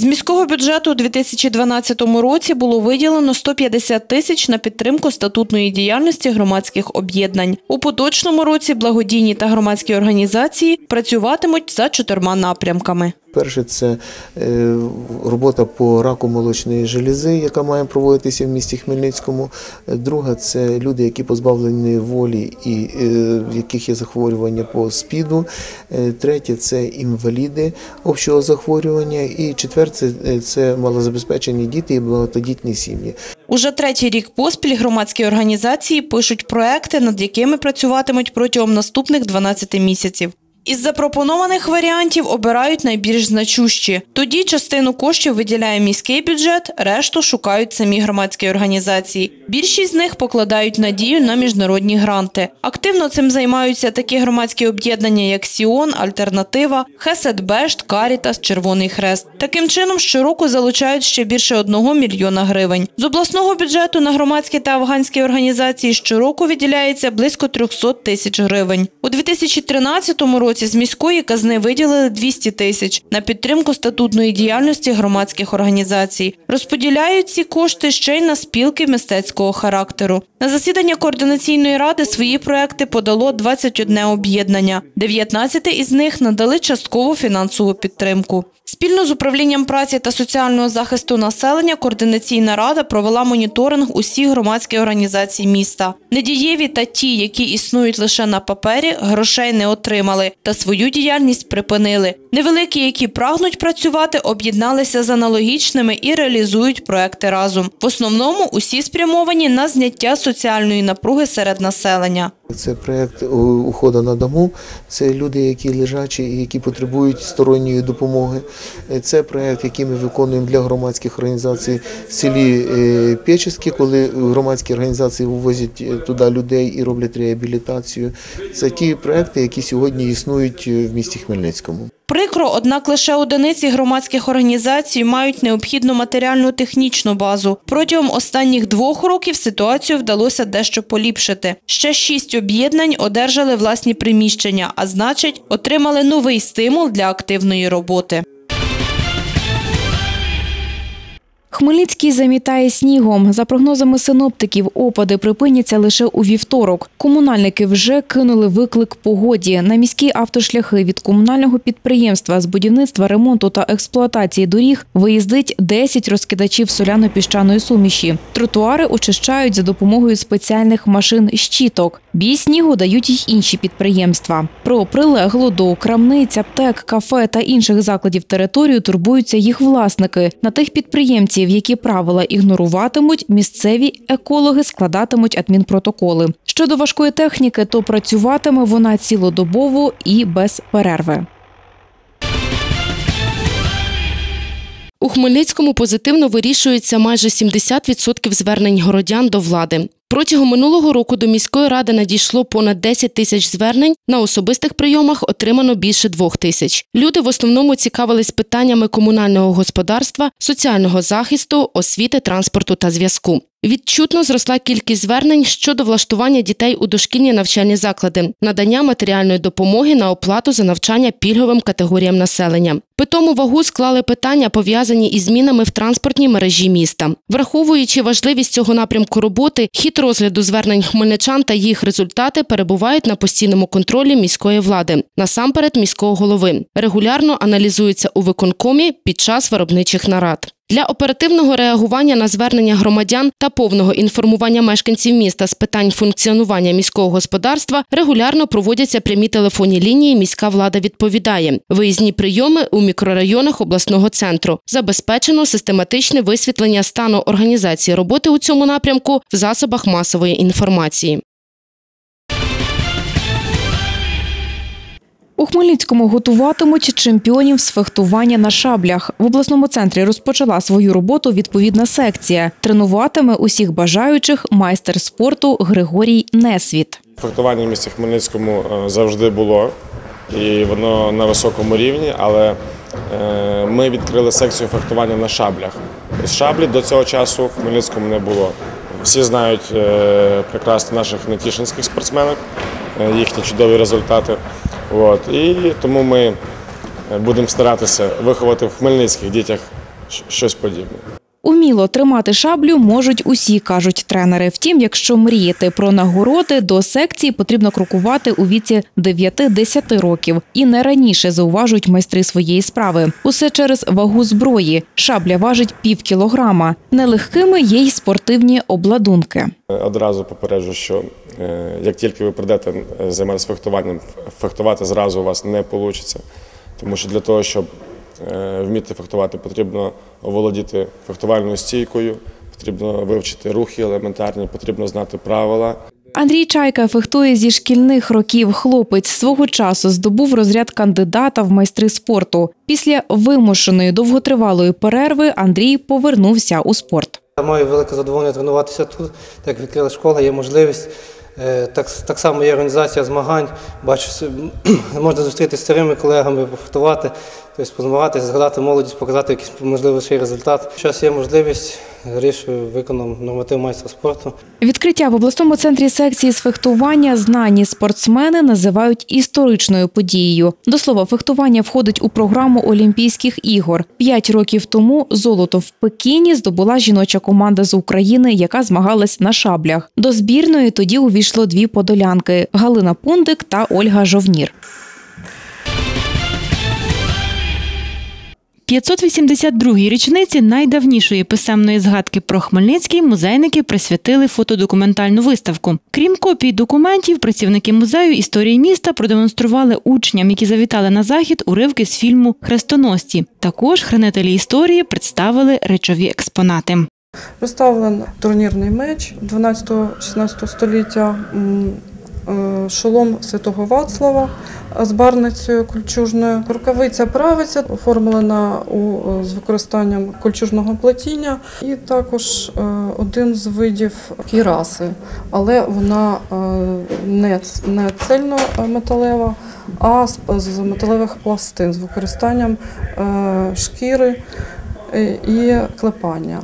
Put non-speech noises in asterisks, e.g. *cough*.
З міського бюджету у 2012 році було виділено 150 тисяч на підтримку статутної діяльності громадських об'єднань. У поточному році благодійні та громадські організації працюватимуть за чотирма напрямками. Перше це е, робота по раку молочної желізи, яка має проводитися в місті Хмельницькому. Друга це люди, які позбавлені волі і е, в яких є захворювання по СПІДу. Е, Третє це інваліди общого захворювання. І четверте це малозабезпечені діти і багатодітні сім'ї. Уже третій рік поспіль громадські організації пишуть проекти, над якими працюватимуть протягом наступних 12 місяців. Із запропонованих варіантів обирають найбільш значущі. Тоді частину коштів виділяє міський бюджет, решту шукають самі громадські організації. Більшість з них покладають надію на міжнародні гранти. Активно цим займаються такі громадські об'єднання, як Сіон, Альтернатива, Хесетбешт, Карітас, Червоний Хрест. Таким чином щороку залучають ще більше одного мільйона гривень. З обласного бюджету на громадські та афганські організації щороку виділяється близько 300 тисяч гривень. У 2013 році з міської казни виділили 200 тисяч на підтримку статутної діяльності громадських організацій. Розподіляють ці кошти ще й на спілки мистецького характеру. На засідання координаційної ради свої проекти подало 21 об'єднання. 19 із них надали часткову фінансову підтримку. Спільно з управлінням праці та соціального захисту населення координаційна рада провела моніторинг усіх громадських організацій міста. Недієві та ті, які існують лише на папері, грошей не отримали та свою діяльність припинили. Невеликі, які прагнуть працювати, об'єдналися з аналогічними і реалізують проекти разом. В основному усі спрямовані на зняття соціальної напруги серед населення. Це проєкт уходу на дому. Це люди, які лежачі і які потребують сторонньої допомоги. Це проєкт, який ми виконуємо для громадських організацій в селі е, коли громадські організації вивозять е, туди людей і роблять реабілітацію. Це ті проекти, які сьогодні існують е, в місті Хмельницькому. Прикро, однак лише одиниці громадських організацій мають необхідну матеріальну технічну базу. Протягом останніх двох років ситуацію вдалося дещо поліпшити. Ще шість об'єднань одержали власні приміщення, а значить, отримали новий стимул для активної роботи. Хмельницький замітає снігом. За прогнозами синоптиків, опади припиняться лише у вівторок. Комунальники вже кинули виклик погоді. На міські автошляхи від комунального підприємства з будівництва, ремонту та експлуатації доріг виїздить 10 розкидачів соляно-піщаної суміші. Тротуари очищають за допомогою спеціальних машин щіток. Бій снігу дають й інші підприємства. Про прилеглу до крамниць, аптек, кафе та інших закладів територію турбуються їх власники. На тих підприємців, які правила ігноруватимуть, місцеві екологи складатимуть адмінпротоколи. Щодо важкої техніки, то працюватиме вона цілодобово і без перерви. У Хмельницькому позитивно вирішується майже 70% звернень городян до влади. Протягом минулого року до міської ради надійшло понад 10 тисяч звернень. На особистих прийомах отримано більше двох тисяч. Люди в основному цікавились питаннями комунального господарства, соціального захисту, освіти, транспорту та зв'язку. Відчутно зросла кількість звернень щодо влаштування дітей у дошкільні навчальні заклади, надання матеріальної допомоги на оплату за навчання пільговим категоріям населення. Питому вагу склали питання, пов'язані із змінами в транспортній мережі міста. Враховуючи важливість цього напрямку роботи, хід розгляду звернень хмельничан та їх результати перебувають на постійному контролі міської влади, насамперед міського голови. Регулярно аналізуються у виконкомі під час виробничих нарад. Для оперативного реагування на звернення громадян та повного інформування мешканців міста з питань функціонування міського господарства регулярно проводяться прямі телефонні лінії. Міська влада відповідає. Виїзні прийоми у мікрорайонах обласного центру забезпечено систематичне висвітлення стану організації роботи у цьому напрямку в засобах масової інформації. Хмельницькому готуватимуть чемпіонів з фехтування на шаблях. В обласному центрі розпочала свою роботу відповідна секція. Тренуватиме усіх бажаючих майстер спорту Григорій Несвіт. Фехтування в місті Хмельницькому е, завжди було і воно на високому рівні, але е, ми відкрили секцію фехтування на шаблях. Шаблі до цього часу в Хмельницькому не було. Всі знають е, прекрасно наших нетішинських спортсменок, їхні чудові результати. От. І тому ми будемо старатися виховати в хмельницьких дітях щось подібне. Уміло тримати шаблю можуть усі, кажуть тренери. Втім, якщо мріяти про нагороди, до секції потрібно крокувати у віці 9-10 років і не раніше зауважують майстри своєї справи. Усе через вагу зброї. Шабля важить пів кілограма. Нелегкими є й спортивні обладунки. Одразу попереджу, що е, як тільки ви прийдете е, займатися фехтуванням, фехтувати зразу у вас не вийде. Тому що для того, щоб вміти фехтувати, потрібно оволодіти фехтувальною стійкою, потрібно вивчити рухи елементарні, потрібно знати правила. Андрій Чайка фехтує зі шкільних років. Хлопець свого часу здобув розряд кандидата в майстри спорту. Після вимушеної довготривалої перерви Андрій повернувся у спорт. Маю велике задоволення тренуватися тут, так як відкрила школа, є можливість. Е, Так, так само є організація змагань. Бачу, *clears throat* можна зустрітися з старими колегами, пофехтувати, тобто позмагатися, згадати молодість, показати якийсь можливий результат. Зараз є можливість, вирішую, виконав норматив майстра спорту. Відкриття в обласному центрі секції з фехтування знані спортсмени називають історичною подією. До слова, фехтування входить у програму Олімпійських ігор. П'ять років тому золото в Пекіні здобула жіноча команда з України, яка змагалась на шаблях. До збірної тоді увійшло дві подолянки Галина Пундик та Ольга Жовнір. 582-й річниці найдавнішої писемної згадки про Хмельницький музейники присвятили фотодокументальну виставку. Крім копій документів, працівники музею історії міста продемонстрували учням, які завітали на захід, уривки з фільму Хрестоносці. Також хранителі історії представили речові експонати. Представлен турнірний меч 12-16 століття, шолом святого Вацлава з барницею кольчужною, рукавиця правиця оформлена у, е, з використанням кольчужного плетіння, і також е, один з видів кіраси, але вона е, не, не цельно металева, а з, металевих пластин з використанням шкіри і клепання.